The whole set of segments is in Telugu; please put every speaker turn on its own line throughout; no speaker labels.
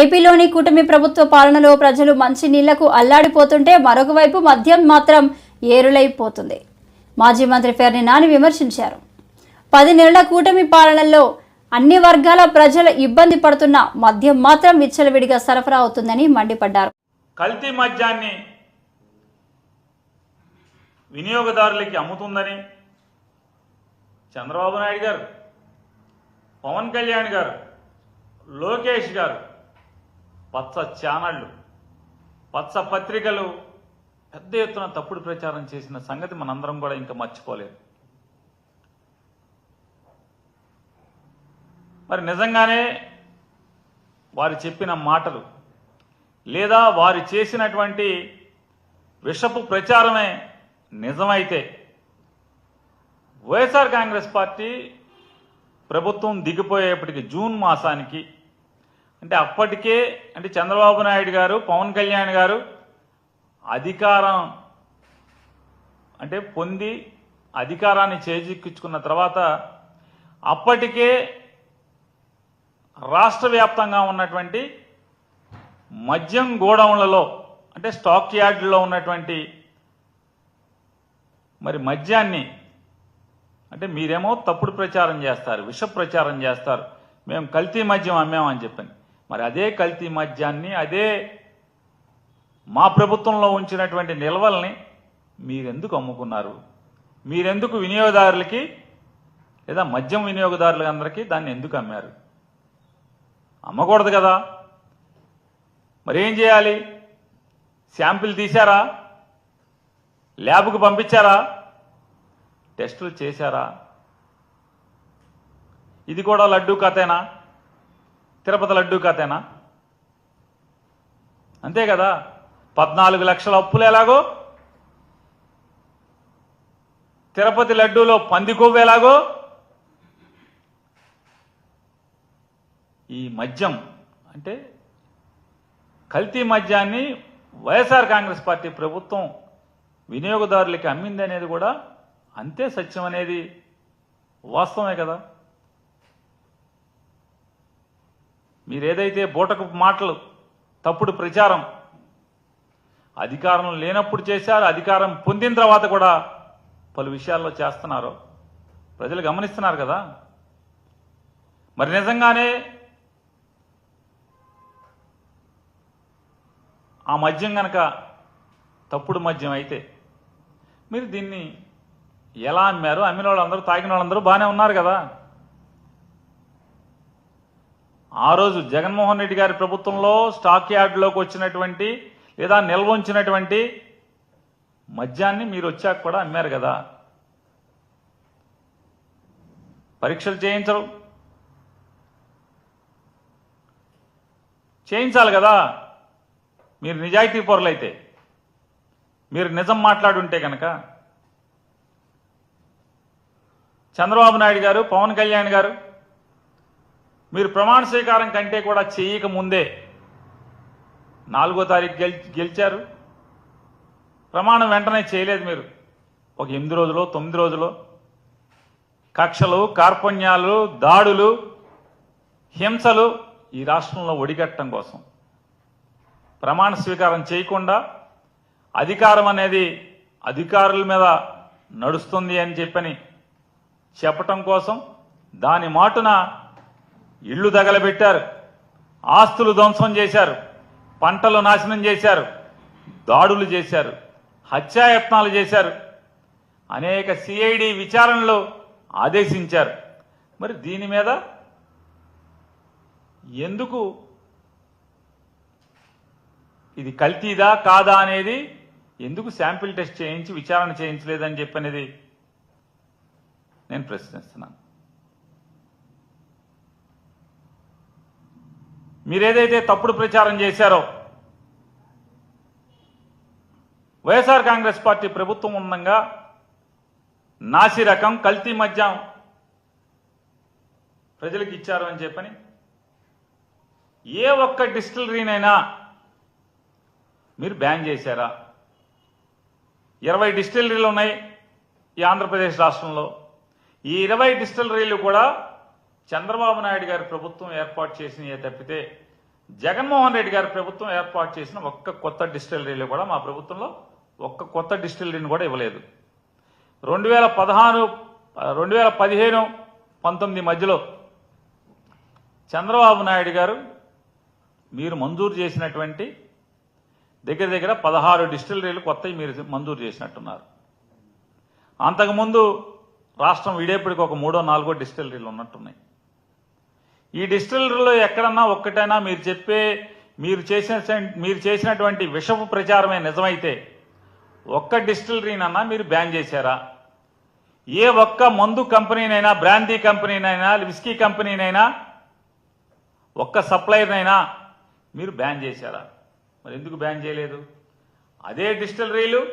ఏపీలోని కూటమి ప్రభుత్వ పాలనలో ప్రజలు మంచి నీళ్ళకు అల్లాడిపోతుంటే మరొక వైపు మద్యం మాత్రం ఏరులైపోతుంది. మాజీ మంత్రి ఫెర్ని నాని విమర్శించారు. పది నెలల కూటమి పాలనలో అన్ని వర్గాల ప్రజలు ఇబ్బంది పడుతున్న మద్యం మాత్రం విచ్చలవిడిగా సరఫరా అవుతుందని మండిపడ్డారు.
కల్తీ మద్యాన్ని వినియోగదారులకి అమ్ముతుందని చంద్రబాబు నాయుడు గారు పవన్ కళ్యాణ్ గారు లోకేష్ గారు పచ్చ ఛానళ్ళు పచ్చ పత్రికలు పెద్ద ఎత్తున తప్పుడు ప్రచారం చేసిన సంగతి మనందరం కూడా ఇంకా మర్చిపోలేదు. మరి నిజంగానే వారు చెప్పిన మాటలు లేదా వారు చేసినటువంటి విషపు ప్రచారమే నిజమైతే వైఎస్ఆర్ కాంగ్రెస్ పార్టీ ప్రభుత్వం దిగిపోయేపటికి జూన్ మాసానికి అంటే అప్పటికే అంటే చంద్రబాబు నాయుడు గారు పవన్ కళ్యాణ్ గారు అధికారం అంటే పొంది అధికారాన్ని చేజిక్కించుకున్న తర్వాత అప్పటికే రాష్ట్ర వ్యాప్తంగా ఉన్నటువంటి మద్యం గోడౌన్లలో అంటే స్టాక్ యార్డులో ఉన్నటువంటి మరి మద్యాన్ని అంటే మీరేమో తప్పుడు ప్రచారం చేస్తారు విష ప్రచారం చేస్తారు. మేము కల్తీ మద్యం అమ్మామని చెప్పని. మరి అదే కల్తీ మద్యాన్ని అదే మా ప్రభుత్వంలో ఉంచినటువంటి నిల్వల్ని మీరెందుకు అమ్ముకున్నారు? మీరెందుకు వినియోగదారులకి లేదా మద్యం వినియోగదారులందరికీ దాన్ని ఎందుకు అమ్మారు? అమ్మకూడదు కదా. మరి ఏం చేయాలి? శాంపిల్ తీశారా? ల్యాబ్కు పంపించారా? టెస్టులు చేశారా? ఇది కూడా లడ్డూ కథేనా? తిరుపతి లడ్డూ కథేనా? అంతే కదా? పద్నాలుగు లక్షల అప్పులు ఎలాగో? తిరుపతి లడ్డూలో పంది కొవ్వు ఎలాగో? ఈ మద్యం అంటే కల్తీ మద్యాన్ని వైఎస్ఆర్ కాంగ్రెస్ పార్టీ ప్రభుత్వం వినియోగదారులకి అమ్మింది అనేది కూడా అంతే సత్యం అనేది వాస్తవమే కదా? మీరేదైతే బూటకు మాటలు తప్పుడు ప్రచారం అధికారం లేనప్పుడు చేశారు అధికారం పొందిన తర్వాత కూడా పలు విషయాల్లో చేస్తున్నారు. ప్రజలు గమనిస్తున్నారు కదా? మరి నిజంగానే ఆ మద్యం గనక తప్పుడు మద్యం అయితే మీరు దీన్ని ఎలా అమ్మారు? అమ్మిన వాళ్ళందరూ తాగిన వాళ్ళందరూ బాగానే ఉన్నారు కదా? ఆ రోజు జగన్మోహన్ రెడ్డి గారి ప్రభుత్వంలో స్టాక్ యార్డ్లోకి వచ్చినటువంటి లేదా నిల్వ ఉంచినటువంటి మద్యాన్ని మీరు వచ్చాక కూడా అమ్మారు కదా. పరీక్షలు చేయించరు. చేయించాలి కదా. మీరు నిజాయితీ పొరలైతే. మీరు నిజం మాట్లాడుంటే కనుక చంద్రబాబు నాయుడు గారు పవన్ కళ్యాణ్ గారు మీరు ప్రమాణ స్వీకారం కంటే కూడా చేయక ముందే నాలుగో తారీఖు గెల్ గెలిచారు. ప్రమాణం వెంటనే చేయలేదు మీరు. ఒక ఎనిమిది రోజులు తొమ్మిది రోజులు. కక్షలు కార్పణ్యాలు దాడులు హింసలు ఈ రాష్ట్రంలో ఒడిగట్టడం కోసం. ప్రమాణ స్వీకారం చేయకుండా అధికారం అనేది అధికారుల మీద నడుస్తుంది అని చెప్పని చెప్పటం కోసం దాని మాటున ఇళ్ళు తగలబెట్టారు. ఆస్తులు ధ్వంసం చేశారు. పంటలు నాశనం చేశారు. దాడులు చేశారు. హత్యాయత్నాలు చేశారు. అనేక సిఐడి విచారణలు ఆదేశించారు. మరి దీని మీద ఎందుకు ఇది కల్తీదా కాదా అనేది ఎందుకు శాంపిల్ టెస్ట్ చేయించి విచారణ చేయించలేదని చెప్పనేది నేను ప్రశ్నిస్తున్నాను. మీరేదైతే తప్పుడు ప్రచారం చేశారో వైఎస్ఆర్ కాంగ్రెస్ పార్టీ ప్రభుత్వం ఉండగా నాసి రకం కల్తీ మద్యం ప్రజలకు ఇచ్చారు అని చెప్పని ఏ ఒక్క డిస్టిలరీనైనా మీరు బ్యాన్ చేశారా? ఇరవై డిస్టిలరీలు ఉన్నాయి ఈ ఆంధ్రప్రదేశ్ రాష్ట్రంలో. ఈ ఇరవై డిస్టిలరీలు కూడా చంద్రబాబు నాయుడు గారి ప్రభుత్వం ఏర్పాటు చేసినయే తప్పితే జగన్మోహన్ రెడ్డి గారి ప్రభుత్వం ఏర్పాటు చేసిన ఒక్క కొత్త డిస్టిలరీలు కూడా మా ప్రభుత్వంలో ఒక్క కొత్త డిస్టిలరీని కూడా ఇవ్వలేదు. రెండు వేల పదహారు రెండు వేల పదిహేను పంతొమ్మిది మధ్యలో చంద్రబాబు నాయుడు గారు మీరు మంజూరు చేసినటువంటి దగ్గర దగ్గర పదహారు డిస్టిలరీలు కొత్తవి మీరు మంజూరు చేసినట్టున్నారు. అంతకుముందు రాష్ట్రం విడేపటికి ఒక మూడో నాలుగో డిస్టిలరీలు ఉన్నట్టున్నాయి. ఈ డిస్టిలరీలో ఎక్కడన్నా ఒక్కటైనా మీరు చెప్పే మీరు చేసిన మీరు చేసినటువంటి విషపు ప్రచారమే నిజమైతే ఒక్క డిస్టిలరీనన్నా మీరు బ్యాన్ చేశారా? ఏ ఒక్క మందు కంపెనీనైనా బ్రాందీ కంపెనీనైనా విస్కీ కంపెనీనైనా ఒక్క సప్లైర్నైనా మీరు బ్యాన్ చేశారా? మరి ఎందుకు బ్యాన్ చేయలేదు? అదే డిస్టిలరీలు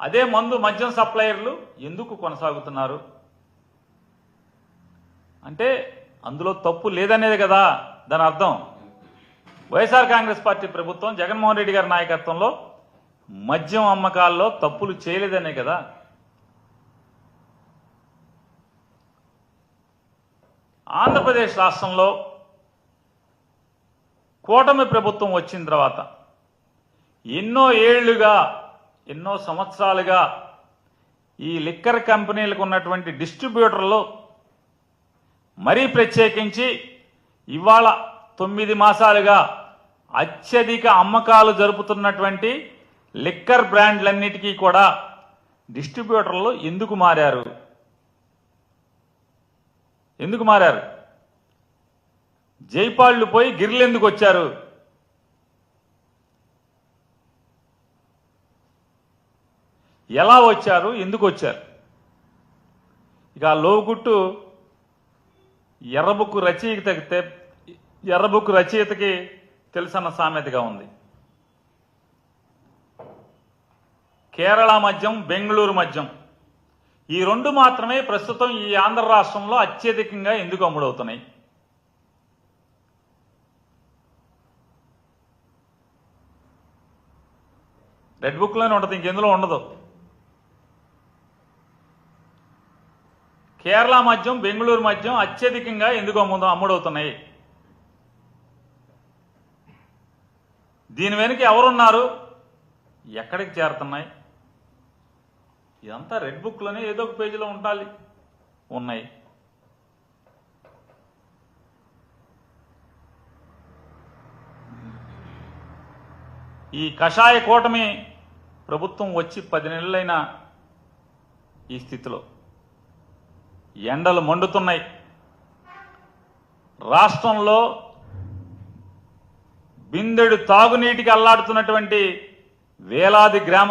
అదే మందు మద్యం సప్లయర్లు ఎందుకు కొనసాగుతున్నారు? అంటే అందులో తప్పు లేదనేది కదా దాని అర్థం. వైఎస్ఆర్ కాంగ్రెస్ పార్టీ ప్రభుత్వం జగన్మోహన్ రెడ్డి గారి నాయకత్వంలో మద్యం అమ్మకాల్లో తప్పులు చేయలేదనే కదా. ఆంధ్రప్రదేశ్ రాష్ట్రంలో కూటమి ప్రభుత్వం వచ్చిన తర్వాత ఎన్నో ఏళ్ళుగా ఎన్నో సంవత్సరాలుగా ఈ లిక్కర్ కంపెనీలకు ఉన్నటువంటి డిస్ట్రిబ్యూటర్లు మరీ ప్రత్యేకించి ఇవాళ తొమ్మిది మాసాలుగా అత్యధిక అమ్మకాలు జరుపుతున్నటువంటి లిక్కర్ బ్రాండ్లన్నిటికీ కూడా డిస్ట్రిబ్యూటర్లు ఎందుకు మారారు? ఎందుకు మారారు? జైపాళ్ళు పోయి గిర్లు ఎందుకు వచ్చారు? ఎలా వచ్చారు? ఎందుకు వచ్చారు? ఇక లోగుట్టు ఎర్రబుక్కు రచయితకి ఎర్రబుక్కు రచయితకి తెలుసన్న సామెతగా ఉంది. కేరళ మద్యం బెంగళూరు మద్యం. ఈ రెండు మాత్రమే ప్రస్తుతం ఈ ఆంధ్ర రాష్ట్రంలో అత్యధికంగా ఎందుకు అమ్ముడవుతున్నాయి? రెడ్ బుక్లోనే ఉంటుంది ఇంకెందులో ఉండదు. కేరళ మద్యం బెంగళూరు మద్యం అత్యధికంగా ఎందుకు అమ్ముడు అమ్ముడవుతున్నాయి? దీని వెనుక ఎవరున్నారు? ఎక్కడికి చేరుతున్నాయి? ఇదంతా రెడ్ బుక్లోనే ఏదో ఒక పేజీలో ఉండాలి ఉన్నాయి. ఈ కషాయ కూటమి ప్రభుత్వం వచ్చి పది నెలలైన ఈ స్థితిలో ఎండలు మండుతున్నాయి. రాష్ట్రంలో బిందెడు తాగునీటికి అల్లాడుతున్నటువంటి వేలాది గ్రామ